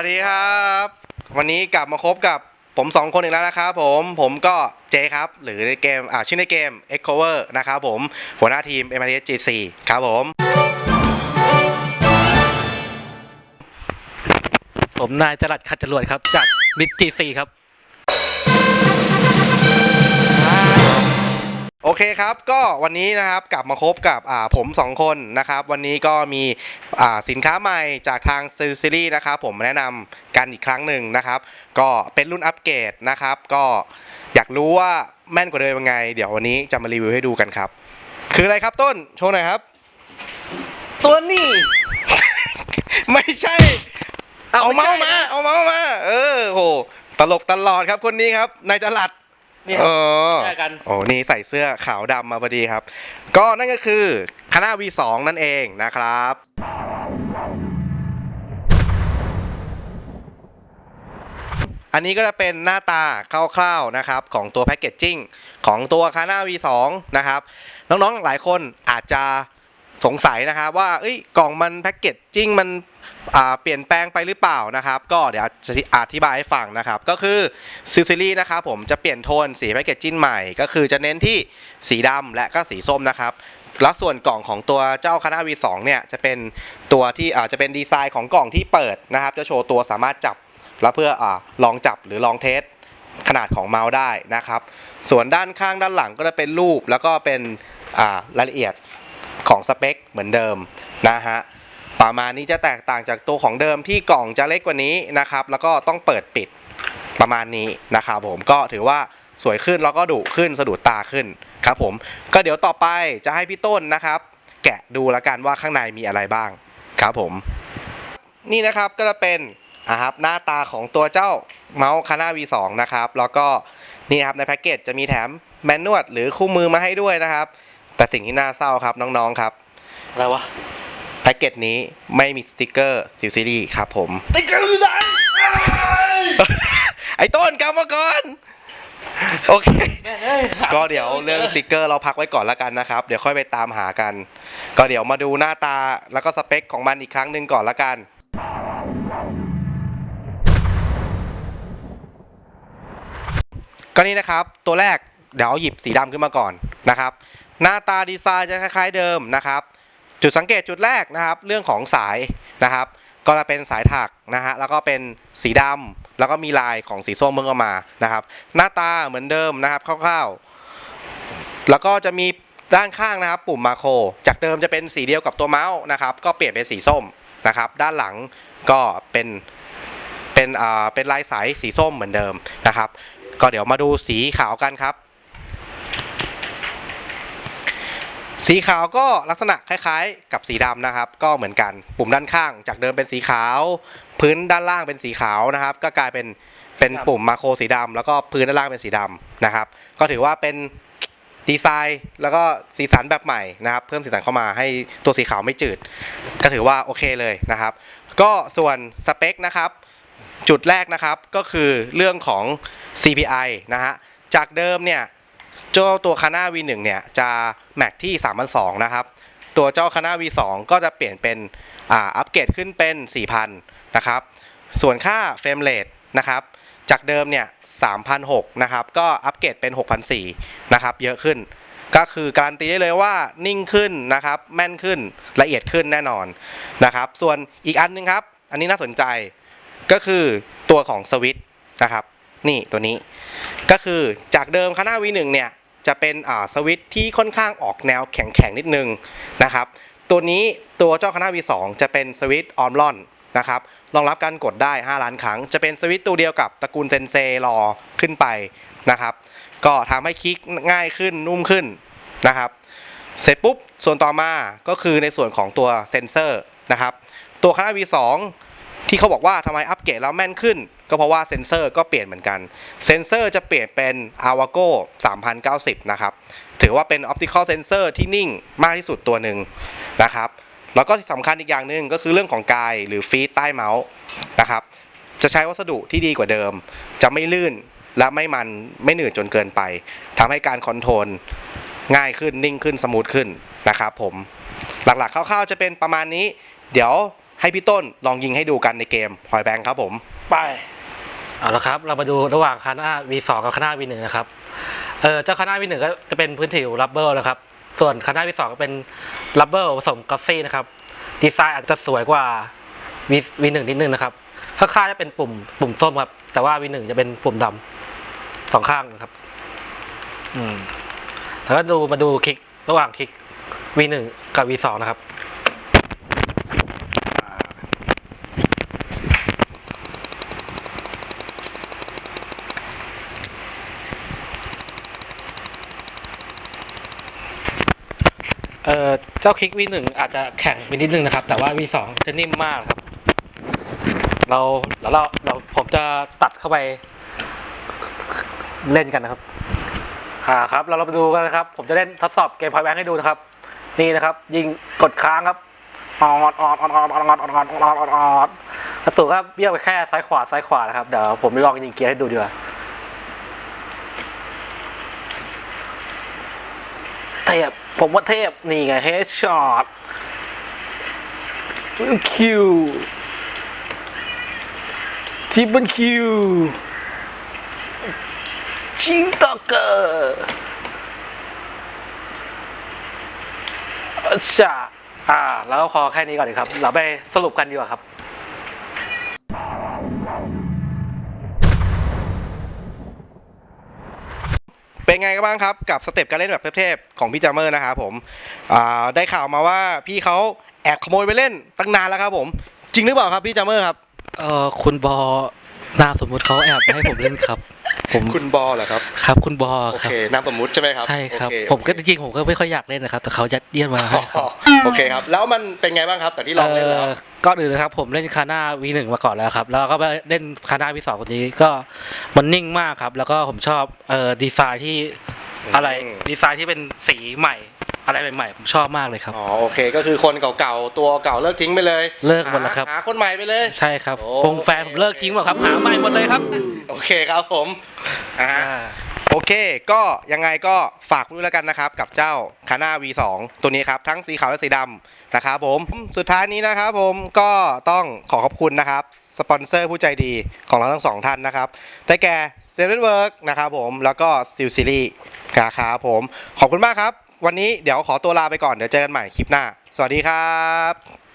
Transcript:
สวัสดีครับ วันนี้กลับมาคบกับผมสองคนอีกแล้วนะครับผมผมก็เจครับ หรือในเกมอ่าชื่อในเกม X Cover นะครับผมหัวหน้าทีม m r s g c ครับผม ผมนายจรัดขัดจรวดครับ จากมิดจีซีครับ เคครับ ก็วันนี้นะครับกลับมาคบกับอ่าผมสองคนนะครับ วันนี้ก็มีอ่าสินค้าใหม่จากทางซิลซีรีนะครับผมแนะนำกันอีกครั้งหนึ่งนะครับ ก็เป็นรุ่นอัปเกรดนะครับ ก็อยากรู้ว่าแม่นกว่าเดิมยังไง เดี๋ยววันนี้จะมารีวิวให้ดูกันครับ คืออะไรครับต้นโชว์หน่อยครับ ตัวนี้ ไม่ใช่ เอาเมาส์มา เอาเมาส์มา เออโหตลกตลอดครับคนนี้ครับนายจรัดเนี่ยเออแยกกัน โอ้นี่ใส่เสื้อขาวดำมาพอดีครับ ก็นั่นก็คือคณะ V2 นั่นเองนะครับ อันนี้ก็จะเป็นหน้าตาคร่าวๆนะครับของตัวแพคเกจจิ้งของตัวคาน่า V2 นะครับ น้องๆ หลายคนอาจจะ สงสัยนะครับว่าเอ้ยกล่องมันแพคเกจจิ้งมันเปลี่ยนแปลงไปหรือเปล่านะครับ ก็เดี๋ยวจะอธิบายให้ฟังนะครับ ก็คือซิลซิลี่นะครับผมจะเปลี่ยนโทนสีแพคเกจจิ้งใหม่ ก็คือจะเน้นที่สีดำและก็สีส้มนะครับแล้วส่วนกล่องของตัวเจ้าคณะ V2 เนี่ยจะเป็นตัวที่อาจะเป็นดีไซน์ของกล่องที่เปิดนะครับ จะโชว์ตัวสามารถจับแล้วเพื่ออลองจับหรือลองเทสขนาดของเมาส์ได้นะครับ ส่วนด้านข้างด้านหลังก็จะเป็นรูปแล้วก็เป็นรายละเอียด ของสเปคเหมือนเดิมนะฮะประมาณนี้จะแตกต่างจากตัวของเดิมที่กล่องจะเล็กกว่านี้นะครับ แล้วก็ต้องเปิดปิดประมาณนี้นะครับผมก็ถือว่าสวยขึ้นแล้วก็ดุขึ้นสะดุดตาขึ้นครับผมก็เดี๋ยวต่อไปจะให้พี่ต้นนะครับ แกะดูแล้วกันว่าข้างในมีอะไรบ้างครับผม นี่นะครับก็จะเป็นอะครับหน้าตาของตัวเจ้าเมาส์คาน่า V2 นะครับ แล้วก็นี่ครับในแพ็กเกจจะมีแถมแมนนวดหรือคู่มือมาให้ด้วยนะครับ แต่สิ่งที่น่าเศร้าครับน้องๆครับอะไรวะแพ็กเกจนี้ไม่มีสติกเกอร์ซิลซีรีครับผมติ๊กเกอร์อยู่ไหนไอ้ต้นกลับมาก่อนโอเคแม่งเอ้ยก็เดี๋ยวเรื่องสติกเกอร์เราพักไว้ก่อนแล้วกันนะครับ เดี๋ยวค่อยไปตามหากัน ก็เดี๋ยวมาดูหน้าตาแล้วก็สเปคของมันอีกครั้งหนึ่งก่อนละกัน ก็นี่นะครับ ตัวแรกเดี๋ยวเอาหยิบสีดำขึ้นมาก่อนนะครับ หน้าตาดีไซน์จะคล้ายๆเดิมนะครับ จุดสังเกตจุดแรกนะครับ เรื่องของสายนะครับ ก็จะเป็นสายถักนะฮะแล้วก็เป็นสีดำแล้วก็มีลายของสีส้มเพิ่งเข้ามานะครับ หน้าตาเหมือนเดิมนะครับคร่าวๆ แล้วก็จะมีด้านข้างนะครับ ปุ่มมาโครจากเดิมจะเป็นสีเดียวกับตัวเมาส์นะครับ ก็เปลี่ยนเป็นสีส้มนะครับ ด้านหลังก็เป็นเป็นอ่าเป็นลายสายสีส้มเหมือนเดิมนะครับ ก็เดี๋ยวมาดูสีขาวกันครับ สีขาวก็ลักษณะคล้ายๆ กับสีดำนะครับ ก็เหมือนกันปุ่มด้านข้างจากเดิมเป็นสีขาว พื้นด้านล่างเป็นสีขาวนะครับ ก็กลายเป็นเป็นปุ่มมาโครสีดำแล้วก็พื้นด้านล่างเป็นสีดำนะครับ ก็ถือว่าเป็นดีไซน์แล้วก็สีสันแบบใหม่นะครับ เพิ่มสีสันเข้ามาให้ตัวสีขาวไม่จืด ก็ถือว่าโอเคเลยนะครับ ก็ส่วนสเปคนะครับ จุดแรกนะครับก็คือเรื่องของ CPI นะฮะจากเดิมเนี่ย เจ้าตัวคาน่า V1 เนี่ยจะแม็กที่3,200นะครับ ตัวเจ้าคาน่า V2 ก็จะเปลี่ยนเป็นอ่าอัปเกรดขึ้นเป็น 4,000 นะครับ ส่วนค่าเฟรมเรทนะครับจากเดิมเนี่ย3,600นะครับ ก็อัปเกรดเป็น6,400นะครับ เยอะขึ้น ก็คือการตีได้เลยว่านิ่งขึ้นนะครับ แม่นขึ้น ละเอียดขึ้นแน่นอนนะครับ ส่วนอีกอันหนึงครับ อันนี้น่าสนใจ ก็คือตัวของสวิตนะครับ นี่ตัวนี้ ก็คือจากเดิมคาน่า V1 เนี่ยจะเป็นสวิตที่ค่อนข้างออกแนวแข็งๆนิดนึงนะครับ ตัวนี้ตัวเจ้าคาน่า V2 จะเป็นสวิตออมลอนนะครับรองรับการกดได้ 5 ล้านครั้ง จะเป็นสวิตตัวเดียวกับตระกูลเซนเซรอขึ้นไปนะครับ ก็ทำให้คลิกง่ายขึ้นนุ่มขึ้นนะครับ เสร็จปุ๊บส่วนต่อมาก็คือในส่วนของตัวเซนเซอร์นะครับ ตัวคาน่า V2 ที่เขาบอกว่าทำไมอัปเกรดแล้วแม่นขึ้น ก็เพราะว่าเซนเซอร์ก็เปลี่ยนเหมือนกัน เซนเซอร์จะเปลี่ยนเป็น Avago 3090 นะครับ ถือว่าเป็น Optical Sensor ที่นิ่งมากที่สุดตัวหนึ่งนะครับ แล้วก็สำคัญอีกอย่างหนึ่งก็คือเรื่องของกายหรือฟีดใต้เมาส์นะครับ จะใช้วัสดุที่ดีกว่าเดิม จะไม่ลื่นและไม่มันไม่หนืดจนเกินไปทำให้การคอนโทรลง่ายขึ้นนิ่งขึ้นสมูทขึ้นนะครับผมหลักๆคร่าวๆจะเป็นประมาณนี้ เดี๋ยว ให้พี่ต้นลองยิงให้ดูกันในเกมพอยแบงค์ครับผม ไป เอาละครับ เรามาดูระหว่างคาน่า V2 กับคาน่า V1 นะครับ เออเจ้าคาน่า V1 ก็จะเป็นพื้นผิวรับเบิลนะครับ ส่วนคาน่า V2 ก็เป็นรับเบิลผสมกอสซี่นะครับ ดีไซน์อาจจะสวยกว่า V V1 นิดนึงนะครับ ข้างๆจะเป็นปุ่มปุ่มส้มครับ แต่ว่า V1 จะเป็นปุ่มดำสองข้างนะครับ อืม แล้วก็ดูมาดูคลิกระหว่างคลิก V1 กับ V2 นะครับ ออเจ้าคลิก V1 อาจจะแข็งไปนิดนึงนะครับ แต่ว่า V2 จะนิ่มมากครับ เราแล้วเราเราผมจะตัดเข้าไป เล่นกันนะครับอ่าครับ เราเรามาดูกันนะครับ ผมจะเล่นทดสอบเกมพอยแบงค์ให้ดูนะครับ นี่นะครับ ยิงกดค้างครับออดออดออดออดออดออดออดออดออดออดกระสุนครับเบี้ยวไปแค่ซ้ายขวาซ้ายขวานะครับเดี๋ยวผมลองยิงเกียร์ให้ดูดีกว่าเทพผมว่าเทพ นี่ไงเฮดช็อตคิวทิปเปิลคิวชิงตอกเกอร์จ้าอ่า แล้วพอแค่นี้ก่อนดีครับ เราไปสรุปกันดีกว่าครับ ไงกันบ้างครับกับสเต็ปการเล่นแบบเทพๆของพี่จามเมอร์นะครับผมได้ข่าวมาว่าพี่เขาแอบขโมยไปเล่นตั้งนานแล้วครับผม จริงหรือเปล่าครับพี่จามเมอร์ครับเออคุณบอนามสมมุติเขาแอบให้ผมเล่นครับ ผมคุณบอเหรอครับครับ คุณบอโอครับ เคนามสมมุติใช่ไหมครับใช่ครับ โอเผมก็จริงๆผมก็ไม่ค่อยอยากเล่นนะครับ แต่เขายัดเยียดมาให้ครับอ๋อโอเคครับ แล้วมันเป็นไงบ้างครับแต่ที่ลองเล่นแล้วเอ่อก่อนอื่นนะครับ ผมเล่นคาน่า V1 มาก่อนแล้วครับ แล้วก็ไปเล่นคาน่า V2 คนนี้ก็มันนิ่งมากครับ แล้วก็ผมชอบเอ่อดีไซน์ที่อะไรอืมดีไซน์ที่เป็นสีใหม่ อะไรใหม่ๆผมชอบมากเลยครับ อ๋อโอเคก็คือคนเก่าๆ ตัวเก่าเลิกทิ้งไปเลยเลิกหมดแล้วครับ หาคนใหม่ไปเลย ใช่ครับโอ้ วงแฟนผมเลิกทิ้งหมดครับหาใหม่หมดเลยครับโอเคครับผมอ่าฮะ อ่า โอเค ก็ยังไงก็ฝากด้วยแล้วกันนะครับ กับเจ้าคาน่า V2 ตัวนี้ครับ ทั้งสีขาวและสีดำนะครับผม สุดท้ายนี้นะครับผมก็ต้องขอขอบคุณนะครับ สปอนเซอร์ผู้ใจดีของเราทั้งสองท่านนะครับ ได้แก่เซเว่นเวิร์กนะครับผม แล้วก็ซิลซิลี่นะครับผม ขอบคุณมากครับ วันนี้เดี๋ยวขอตัวลาไปก่อนเดี๋ยวเจอกันใหม่คลิปหน้า สวัสดีครับ